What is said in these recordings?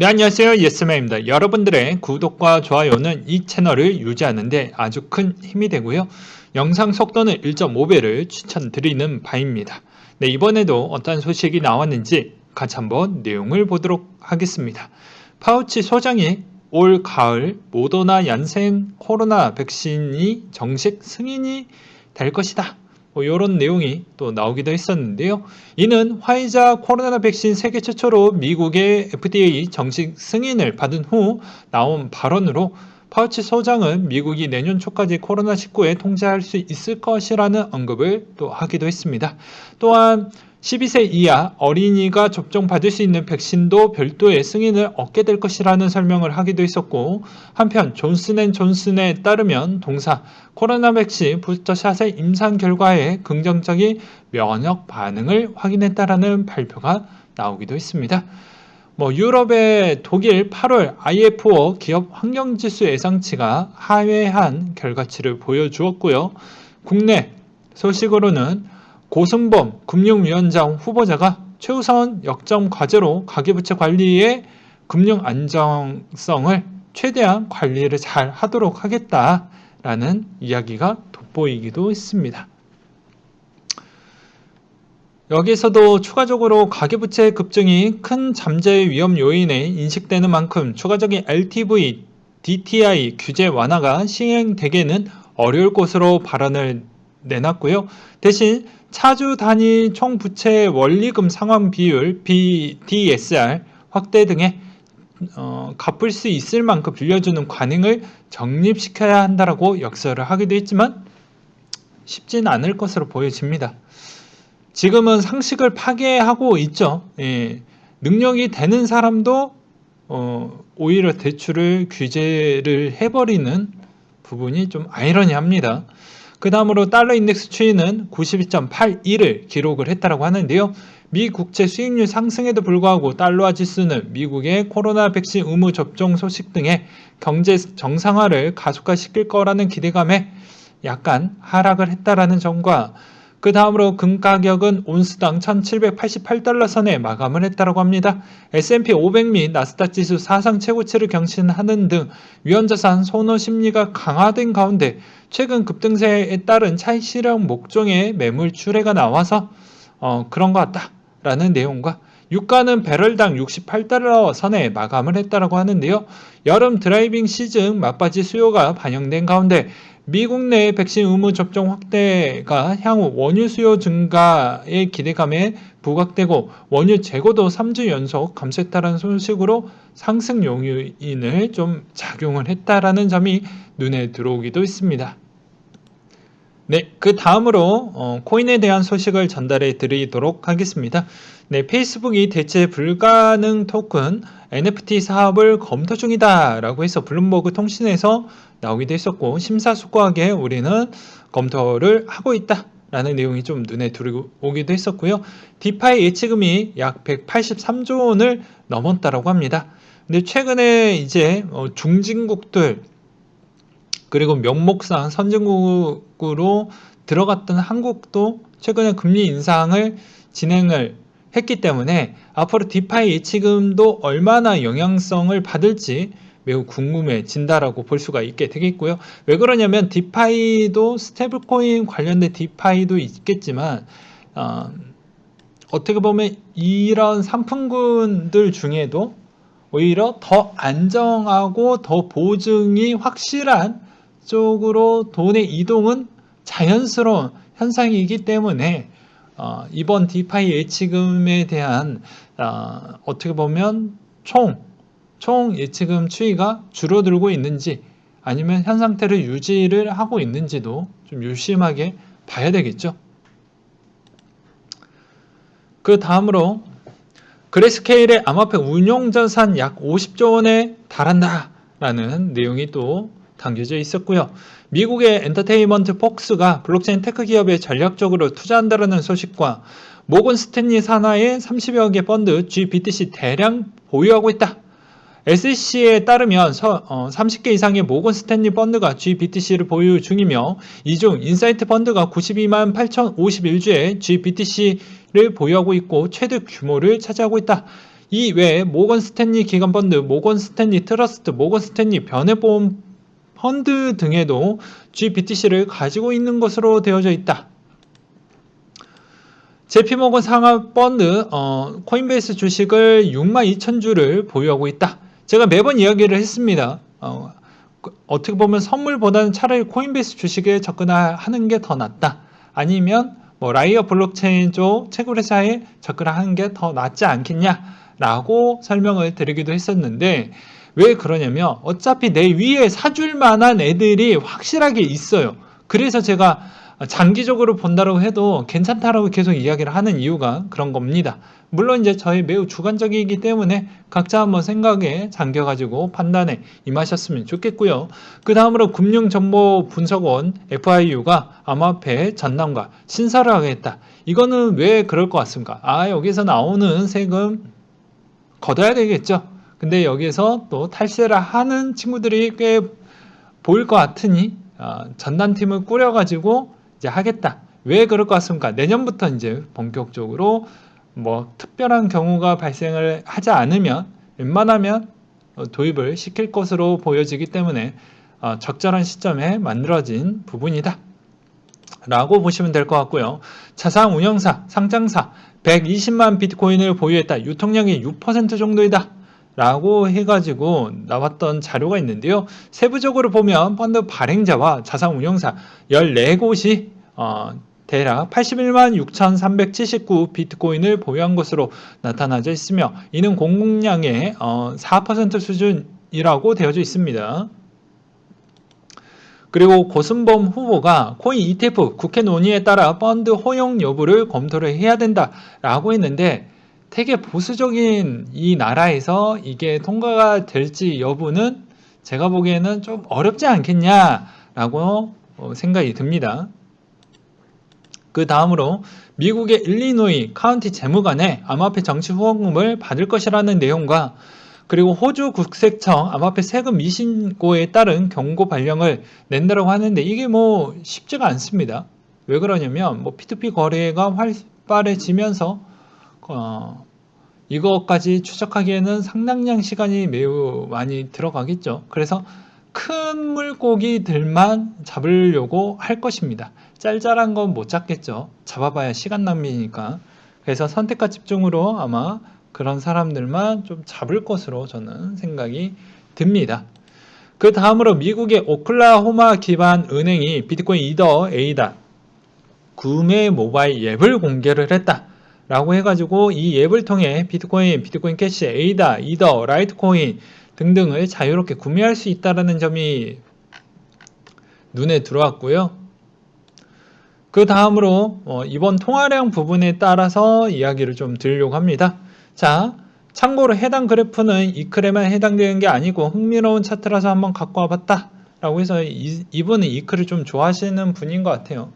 네, 안녕하세요. 예스맨입니다. 여러분들의 구독과 좋아요는 이 채널을 유지하는데 아주 큰 힘이 되고요. 영상 속도는 1.5배를 추천드리는 바입니다. 네, 이번에도 어떤 소식이 나왔는지 같이 한번 내용을 보도록 하겠습니다. 파우치 소장이 올 가을 모더나 얀센 코로나 백신이 정식 승인이 될 것이다. 뭐 이런 내용이 또 나오기도 했었는데요. 이는 화이자 코로나 백신 세계 최초로 미국의 FDA 정식 승인을 받은 후 나온 발언으로 파우치 소장은 미국이 내년 초까지 코로나19에 통제할 수 있을 것이라는 언급을 또 하기도 했습니다. 또한 12세 이하 어린이가 접종받을 수 있는 백신도 별도의 승인을 얻게 될 것이라는 설명을 하기도 했었고 한편 존슨앤존슨에 따르면 동사 코로나 백신 부스터샷의 임상 결과에 긍정적인 면역 반응을 확인했다라는 발표가 나오기도 했습니다. 뭐 유럽의 독일 8월 IFO 기업 환경지수 예상치가 하회한 결과치를 보여주었고요. 국내 소식으로는 고승범 금융위원장 후보자가 최우선 역점 과제로 가계부채 관리의 금융 안정성을 최대한 관리를 잘 하도록 하겠다라는 이야기가 돋보이기도 했습니다. 여기서도 추가적으로 가계부채 급증이 큰 잠재 위험 요인에 인식되는 만큼 추가적인 LTV, DTI 규제 완화가 시행되기는 어려울 것으로 발언을 내놨고요. 대신 차주 단위 총 부채 원리금 상환 비율 BDSR 확대 등의 어, 갚을 수 있을 만큼 빌려주는 관행을 정립시켜야 한다라고 역설을 하기도 했지만 쉽진 않을 것으로 보여집니다. 지금은 상식을 파괴하고 있죠. 예, 능력이 되는 사람도 어, 오히려 대출을 규제를 해버리는 부분이 좀 아이러니합니다. 그 다음으로 달러 인덱스 추이는 92.81을 기록을 했다고 하는데요. 미 국채 수익률 상승에도 불구하고 달러화 지수는 미국의 코로나 백신 의무 접종 소식 등의 경제 정상화를 가속화시킬 거라는 기대감에 약간 하락을 했다라는 점과 그 다음으로 금 가격은 온스당 1788달러 선에 마감을 했다고 합니다. S&P 500 및 나스닥 지수 사상 최고치를 경신하는 등 위험자산 선호 심리가 강화된 가운데 최근 급등세에 따른 차익 실현 목종의 매물 출회가 나와서 어, 그런 것 같다라는 내용과 유가는 배럴당 68달러 선에 마감을 했다고 하는데요. 여름 드라이빙 시즌 맞바지 수요가 반영된 가운데 미국 내 백신 의무 접종 확대가 향후 원유 수요 증가의 기대감에 부각되고 원유 재고도 3주 연속 감소했다는 소식으로 상승 요인을 좀 작용을 했다라는 점이 눈에 들어오기도 했습니다. 네, 그 다음으로 어, 코인에 대한 소식을 전달해 드리도록 하겠습니다. 네, 페이스북이 대체 불가능 토큰 NFT 사업을 검토 중이다라고 해서 블룸버그 통신에서 나오기도 했었고 심사숙고하게 우리는 검토를 하고 있다. 라는 내용이 좀 눈에 들어오기도 했었고요. 디파이 예치금이 약 183조 원을 넘었다라고 합니다. 근데 최근에 이제 어, 중진국들 그리고 명목상 선진국으로 들어갔던 한국도 최근에 금리 인상을 진행을 했기 때문에 앞으로 디파이 예치금도 얼마나 영향성을 받을지 매우 궁금해진다라고 볼 수가 있게 되겠고요. 왜 그러냐면 디파이도 스테블코인 관련된 디파이도 있겠지만 어, 어떻게 보면 이런 상품군들 중에도 오히려 더 안정하고 더 보증이 확실한 쪽으로 돈의 이동은 자연스러운 현상이기 때문에 어, 이번 디파이 예치금에 대한 어, 어떻게 보면 총, 총 예치금 추이가 줄어들고 있는지 아니면 현 상태를 유지를 하고 있는지도 좀 유심하게 봐야 되겠죠. 그 다음으로 그레스케일의 암호화폐 운용자산 약 50조 원에 달한다 라는 내용이 또 담겨져 있었고요. 미국의 엔터테인먼트 폭스가 블록체인 테크 기업에 전략적으로 투자한다는 소식과 모건 스탠리 산하의 30여 개 펀드 GBTC 대량 보유하고 있다. SEC에 따르면 30개 어, 이상의 모건 스탠리 펀드가 GBTC를 보유 중이며 이 중 인사이트 펀드가 92만 8,051주의 GBTC를 보유하고 있고 최대 규모를 차지하고 있다. 이 외에 모건 스탠리 기관 펀드, 모건 스탠리 트러스트, 모건 스탠리 변해보험 펀드 등에도 GBTC를 가지고 있는 것으로 되어져 있다. 제피모건 상하 펀드 어, 코인베이스 주식을 6만 2천 주를 보유하고 있다. 제가 매번 이야기를 했습니다. 어, 떻게 보면 선물보다는 차라리 코인베이스 주식에 접근하는 게 더 낫다. 아니면 뭐 라이어 블록체인 쪽 채굴 회사에 접근하는 게 더 낫지 않겠냐라고 설명을 드리기도 했었는데 왜 그러냐면 어차피 내 위에 사줄 만한 애들이 확실하게 있어요. 그래서 제가 장기적으로 본다고 해도 괜찮다라고 계속 이야기를 하는 이유가 그런 겁니다. 물론 이제 저희 매우 주관적이기 때문에 각자 한번 생각에 잠겨가지고 판단에 임하셨으면 좋겠고요. 그 다음으로 금융정보분석원 FIU가 암호화폐 전담과 신사를 하겠다. 이거는 왜 그럴 것 같습니까? 아 여기서 나오는 세금 걷어야 되겠죠. 근데 여기서 또 탈세를 하는 친구들이 꽤 보일 것 같으니 어, 전담팀을 꾸려가지고 이제 하겠다. 왜 그럴 것 같습니까? 내년부터 이제 본격적으로 뭐 특별한 경우가 발생을 하지 않으면 웬만하면 어, 도입을 시킬 것으로 보여지기 때문에 어, 적절한 시점에 만들어진 부분이다. 라고 보시면 될 것 같고요. 자산 운영사, 상장사 120만 비트코인을 보유했다. 유통량이 6% 정도이다. 라고 해가지고 나왔던 자료가 있는데요. 세부적으로 보면 펀드 발행자와 자산 운용사 14곳이 어, 대략 81만 6,379 비트코인을 보유한 것으로 나타나져 있으며 이는 공급량의 어, 4% 수준이라고 되어져 있습니다. 그리고 고순범 후보가 코인 ETF 국회 논의에 따라 펀드 허용 여부를 검토를 해야 된다라고 했는데 되게 보수적인 이 나라에서 이게 통과가 될지 여부는 제가 보기에는 좀 어렵지 않겠냐라고 어, 생각이 듭니다. 그 다음으로 미국의 일리노이 카운티 재무관에 암호화폐 정치 후원금을 받을 것이라는 내용과 그리고 호주 국세청 암호화폐 세금 미신고에 따른 경고 발령을 낸다고 하는데 이게 뭐 쉽지가 않습니다. 왜 그러냐면 뭐 P2P 거래가 활발해지면서 어, 이것까지 추적하기에는 상당량 시간이 매우 많이 들어가겠죠. 그래서 큰 물고기들만 잡으려고 할 것입니다. 짤짤한 건 못 잡겠죠. 잡아봐야 시간 낭비니까. 그래서 선택과 집중으로 아마 그런 사람들만 좀 잡을 것으로 저는 생각이 듭니다. 그 다음으로 미국의 오클라호마 기반 은행이 비트코인 이더 에이다 구매 모바일 앱을 공개를 했다. 라고 해가지고 이 앱을 통해 비트코인, 비트코인 캐시, 에이다, 이더, 라이트코인 등등을 자유롭게 구매할 수 있다는 점이 눈에 들어왔고요. 그 다음으로 어, 이번 통화량 부분에 따라서 이야기를 좀 드리려고 합니다. 자, 참고로 해당 그래프는 이클에만 해당되는 게 아니고 흥미로운 차트라서 한번 갖고 와봤다. 라고 해서 이, 이분은 이클을 좀 좋아하시는 분인 것 같아요.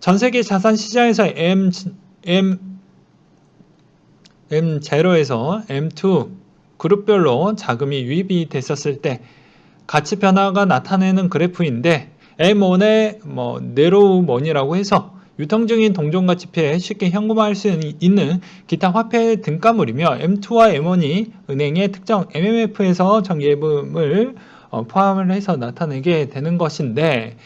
전 세계 자산 시장에서 M, M M0에서 M2 그룹별로 자금이 유입이 됐었을 때 가치 변화가 나타내는 그래프인데 M1의 뭐 네로우머니라고 해서 유통 중인 동종가치표에 쉽게 현금화할 수 있는 기타 화폐 등가물이며 M2와 M1이 은행의 특정 MMF에서 정예금을 어, 포함을 해서 나타내게 되는 것인데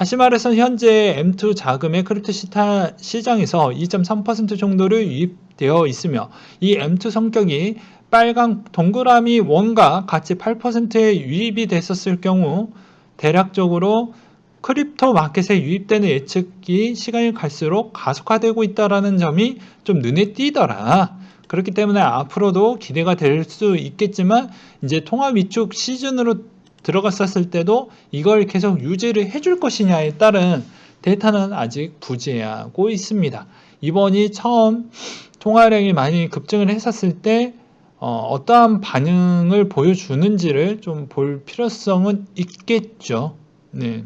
다시 말해서 현재 M2 자금의 크립토 시장에서 2.3% 정도를 유입되어 있으며 이 M2 성격이 빨간 동그라미 원과 같이 8%의 유입이 됐었을 경우 대략적으로 크립토 마켓에 유입되는 예측이 시간이 갈수록 가속화되고 있다는 점이 좀 눈에 띄더라. 그렇기 때문에 앞으로도 기대가 될 수 있겠지만 이제 통화 위축 시즌으로 들어갔었을 때도 이걸 계속 유지를 해줄 것이냐에 따른 데이터는 아직 부재하고 있습니다. 이번이 처음 통화량이 많이 급증을 했었을 때 어, 떠한 반응을 보여주는지를 좀 볼 필요성은 있겠죠. 네.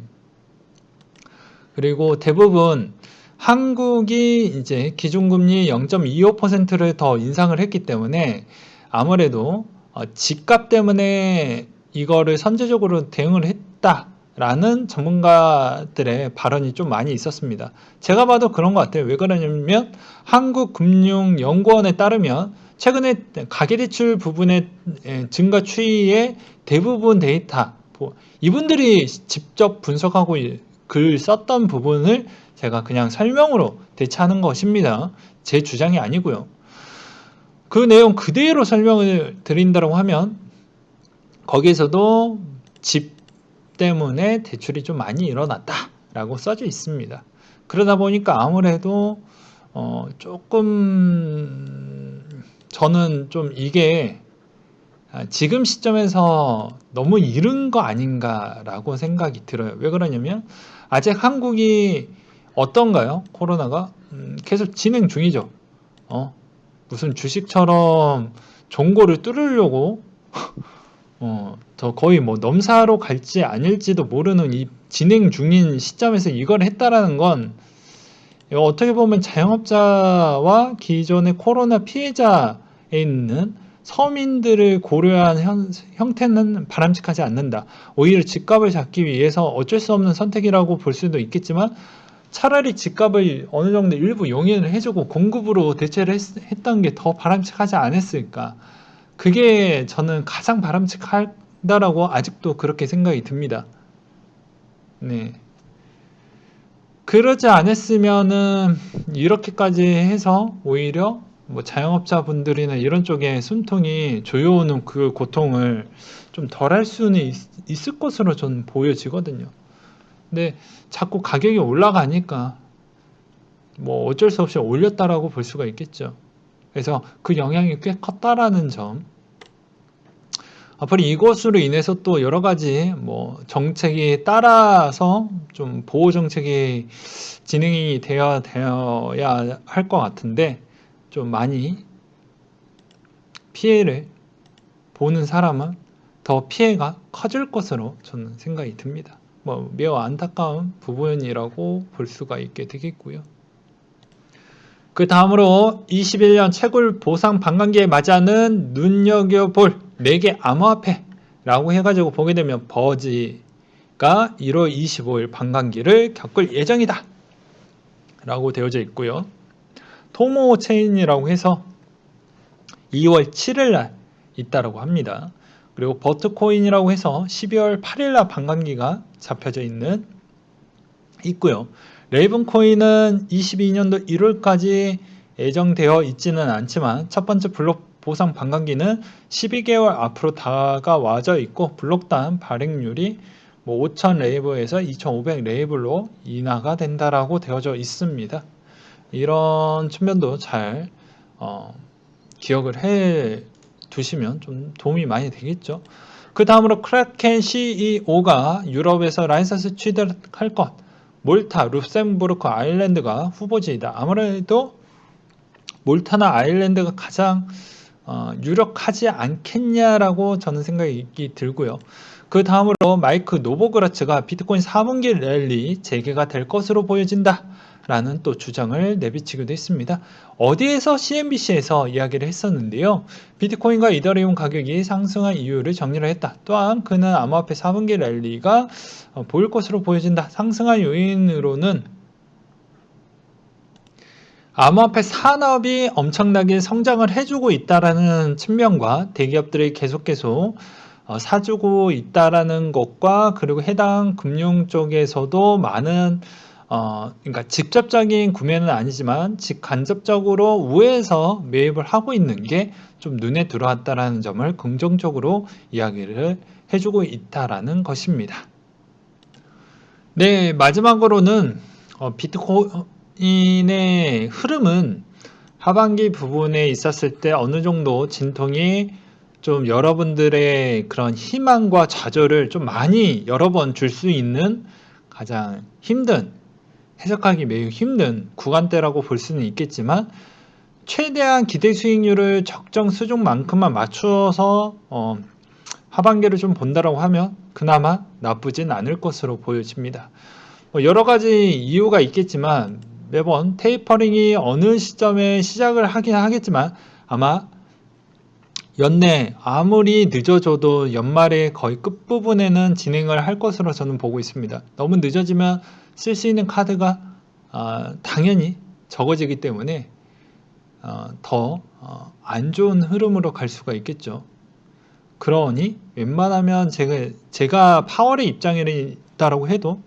그리고 대부분 한국이 이제 기준금리 0.25%를 더 인상을 했기 때문에 아무래도 어, 집값 때문에 이거를 선제적으로 대응을 했다라는 전문가들의 발언이 좀 많이 있었습니다. 제가 봐도 그런 것 같아요. 왜 그러냐면 한국금융연구원에 따르면 최근에 가계대출 부분의 에, 증가 추이의 대부분 데이터 보- 이분들이 직접 분석하고 이- 글 썼던 부분을 제가 그냥 설명으로 대체하는 것입니다. 제 주장이 아니고요. 그 내용 그대로 설명을 드린다고 하면 거기에서도 집 때문에 대출이 좀 많이 일어났다라고 써져 있습니다. 그러다 보니까 아무래도 어 조금 저는 좀 이게 아, 지금 시점에서 너무 이른 거 아닌가라고 생각이 들어요. 왜 그러냐면 아직 한국이 어떤가요? 코로나가 음, 계속 진행 중이죠. 어, 무슨 주식처럼 종고를 뚫으려고 어, 더 거의 뭐 넘사로 갈지 아닐지도 모르는 이 진행 중인 시점에서 이걸 했다라는 건 어떻게 보면 자영업자와 기존의 코로나 피해자에 있는 서민들을 고려한 현- 형태는 바람직하지 않는다. 오히려 집값을 잡기 위해서 어쩔 수 없는 선택이라고 볼 수도 있겠지만 차라리 집값을 어느 정도 일부 용인을 해주고 공급으로 대체를 했, 던게 더 바람직하지 않았을까. 그게 저는 가장 바람직하다라고 아직도 그렇게 생각이 듭니다. 네. 그러지 않았으면은 이렇게까지 해서 오히려 뭐 자영업자분들이나 이런 쪽에 숨통이 조여오는 그 고통을 좀 덜 할 수는 있, 있을 것으로 저는 보여지거든요. 근데 자꾸 가격이 올라가니까 뭐 어쩔 수 없이 올렸다라고 볼 수가 있겠죠. 그래서 그 영향이 꽤 컸다라는 점. 앞으로 이것으로 인해서 또 여러 가지 뭐 정책이 따라서 좀 보호 정책이 진행이 되어 되어야 할 것 같은데 좀 많이 피해를 보는 사람은 더 피해가 커질 것으로 저는 생각이 듭니다. 뭐 매우 안타까운 부분이라고 볼 수가 있게 되겠고요. 그 다음으로 21년 채굴 보상 반감기에 맞이하는 눈여겨볼 4개 암호화폐라고 해가지고 보게 되면 버지가 1월 25일 반감기를 겪을 예정이다 라고 되어져 있고요. 토모 체인이라고 해서 2월 7일 날 있다라고 합니다. 그리고 버트코인이라고 해서 12월 8일 날 반감기가 잡혀져 있는 있고요. 레이븐 코인은 22년도 1월까지 예정되어 있지는 않지만 첫 번째 블록 보상 반감기는 12개월 앞으로 다가와져 있고 블록당 발행률이 뭐 5,000 레이블에서 2,500 레이블로 인하가 된다라고 되어져 있습니다. 이런 측면도 잘 어, 기억을 해 두시면 좀 도움이 많이 되겠죠. 그 다음으로 크라켄 CEO가 유럽에서 라이선스 취득할 것 몰타, 루셈부르크, 아일랜드가 후보지이다. 아무래도 몰타나 아일랜드가 가장 어, 유력하지 않겠냐라고 저는 생각이 들고요. 그 다음으로 마이크 노보그라츠가 비트코인 4분기 랠리 재개가 될 것으로 보여진다. 라는 또 주장을 내비치기도 했습니다. 어디에서 CNBC에서 이야기를 했었는데요. 비트코인과 이더리움 가격이 상승한 이유를 정리를 했다. 또한 그는 암호화폐 4분기 랠리가 어, 보일 것으로 보여진다. 상승한 요인으로는 암호화폐 산업이 엄청나게 성장을 해주고 있다라는 측면과 대기업들이 계속 계속 어, 사주고 있다라는 것과 그리고 해당 금융 쪽에서도 많은 어, 그러니까 직접적인 구매는 아니지만 직간접적으로 우회해서 매입을 하고 있는 게 좀 눈에 들어왔다라는 점을 긍정적으로 이야기를 해주고 있다라는 것입니다. 네, 마지막으로는 어, 비트코인의 흐름은 하반기 부분에 있었을 때 어느 정도 진통이 좀 여러분들의 그런 희망과 좌절을 좀 많이 여러 번 줄 수 있는 가장 힘든 해석하기 매우 힘든 구간대라고 볼 수는 있겠지만 최대한 기대 수익률을 적정 수준만큼만 맞추어서 어, 하반기를 좀 본다라고 하면 그나마 나쁘진 않을 것으로 보여집니다. 뭐 여러 가지 이유가 있겠지만 매번 테이퍼링이 어느 시점에 시작을 하긴 하겠지만 아마 연내 아무리 늦어져도 연말에 거의 끝부분에는 진행을 할 것으로 저는 보고 있습니다. 너무 늦어지면 쓸 수 있는 카드가 아, 당연히 적어지기 때문에 어, 더안 좋은 흐름으로 갈 수가 있겠죠. 그러니 웬만하면 제가 제가 파월의 입장에 있다라고 해도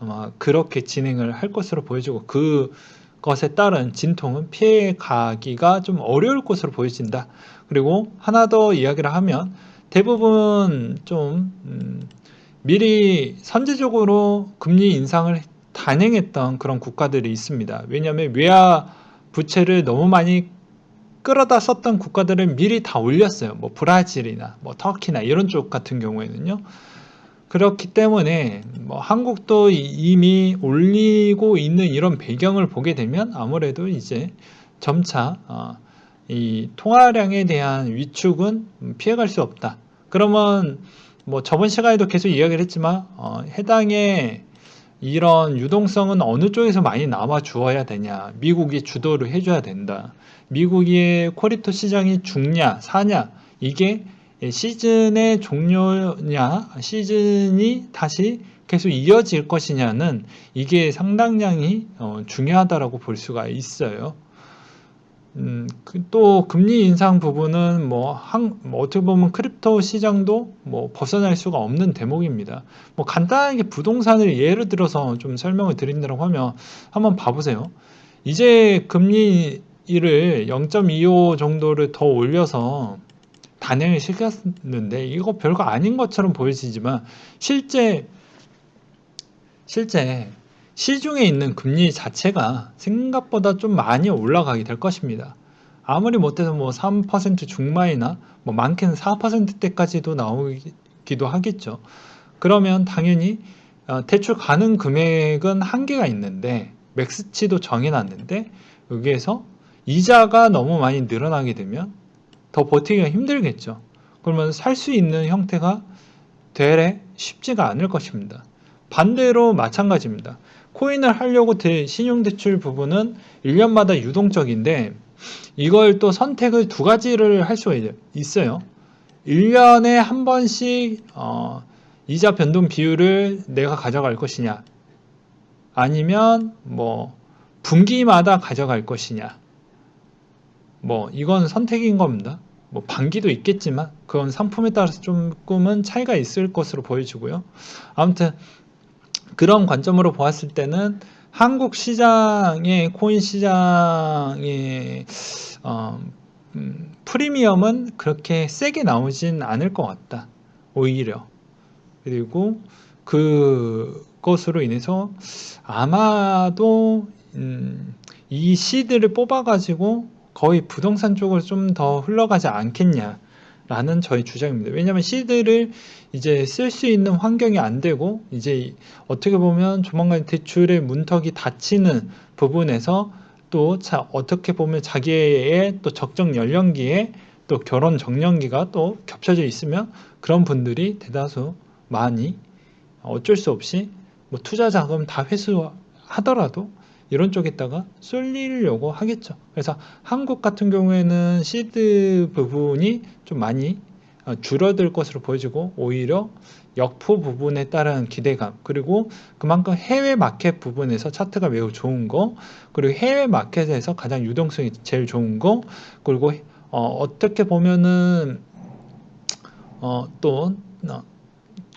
아마 그렇게 진행을 할 것으로 보여지고 그 것에 따른 진통은 피해 가기가 좀 어려울 것으로 보여진다. 그리고 하나 더 이야기를 하면 대부분 좀 음, 미리 선제적으로 금리 인상을 단행했던 그런 국가들이 있습니다. 왜냐하면 외화 부채를 너무 많이 끌어다 썼던 국가들은 미리 다 올렸어요. 뭐 브라질이나 뭐 터키나 이런 쪽 같은 경우에는요. 그렇기 때문에 뭐 한국도 이- 이미 올리고 있는 이런 배경을 보게 되면 아무래도 이제 점차 어, 이 통화량에 대한 위축은 피해갈 수 없다. 그러면 뭐 저번 시간에도 계속 이야기를 했지만 어, 해당의 이런 유동성은 어느 쪽에서 많이 나와 주어야 되냐. 미국이 주도를 해줘야 된다. 미국의 코리토 시장이 죽냐, 사냐, 이게 시즌의 종료냐, 시즌이 다시 계속 이어질 것이냐는 이게 상당량이 어, 중요하다라고 볼 수가 있어요. 음, 그- 또 금리 인상 부분은 뭐, 한, 뭐 어떻게 보면 크립토 시장도 뭐 벗어날 수가 없는 대목입니다. 뭐 간단하게 부동산을 예를 들어서 좀 설명을 드린다고 하면 한번 봐보세요. 이제 금리를 0.25 정도를 더 올려서 단행을 시켰는데 이거 별거 아닌 것처럼 보여지지만 실제 실제 시중에 있는 금리 자체가 생각보다 좀 많이 올라가게 될 것입니다. 아무리 못해도 뭐3% 중반이나 뭐 많게는 4%대까지도 나오기도 하겠죠. 그러면 당연히 어, 대출 가능 금액은 한계가 있는데 맥스치도 정해놨는데 여기에서 이자가 너무 많이 늘어나게 되면 더 버티기가 힘들겠죠. 그러면 살 수 있는 형태가 되레 쉽지가 않을 것입니다. 반대로 마찬가지입니다. 코인을 하려고 대- 신용대출 부분은 1년마다 유동적인데 이걸 또 선택을 두 가지를 할 수가 있- 있어요. 1년에 한 번씩 어, 이자 변동 비율을 내가 가져갈 것이냐 아니면 뭐 분기마다 가져갈 것이냐 뭐 이건 선택인 겁니다. 뭐 반기도 있겠지만 그건 상품에 따라서 조금은 차이가 있을 것으로 보여지고요. 아무튼 그런 관점으로 보았을 때는 한국 시장의 코인 시장의 어, 음, 프리미엄은 그렇게 세게 나오진 않을 것 같다. 오히려 그리고 그것으로 인해서 아마도 음, 이 시드를 뽑아가지고 거의 부동산 쪽으로 좀 더 흘러가지 않겠냐 라는 저희 주장입니다. 왜냐하면 시드를 이제 쓸 수 있는 환경이 안 되고 이제 어떻게 보면 조만간 대출의 문턱이 닫히는 부분에서 또 자, 어떻게 보면 자기의 또 적정 연령기에 또 결혼 정년기가 또 겹쳐져 있으면 그런 분들이 대다수 많이 어쩔 수 없이 뭐 투자 자금 다 회수하더라도 이런 쪽에다가 쏠리려고 하겠죠. 그래서 한국 같은 경우에는 시드 부분이 좀 많이 어, 줄어들 것으로 보여지고 오히려 역포 부분에 따른 기대감 그리고 그만큼 해외 마켓 부분에서 차트가 매우 좋은 거 그리고 해외 마켓에서 가장 유동성이 제일 좋은 거 그리고 어, 어떻게 보면은 어, 또 어,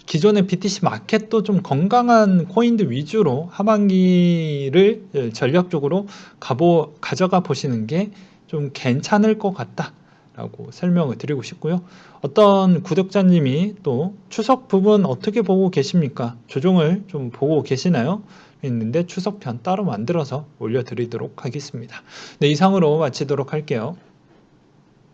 기존의 BTC 마켓도 좀 건강한 코인들 위주로 하반기를 예, 전략적으로 가보, 가져가 보시는 게 좀 괜찮을 것 같다 라고 설명을 드리고 싶고요. 어떤 구독자님이 또 추석 부분 어떻게 보고 계십니까? 조정을 좀 보고 계시나요? 있는데 추석편 따로 만들어서 올려드리도록 하겠습니다. 네, 이상으로 마치도록 할게요.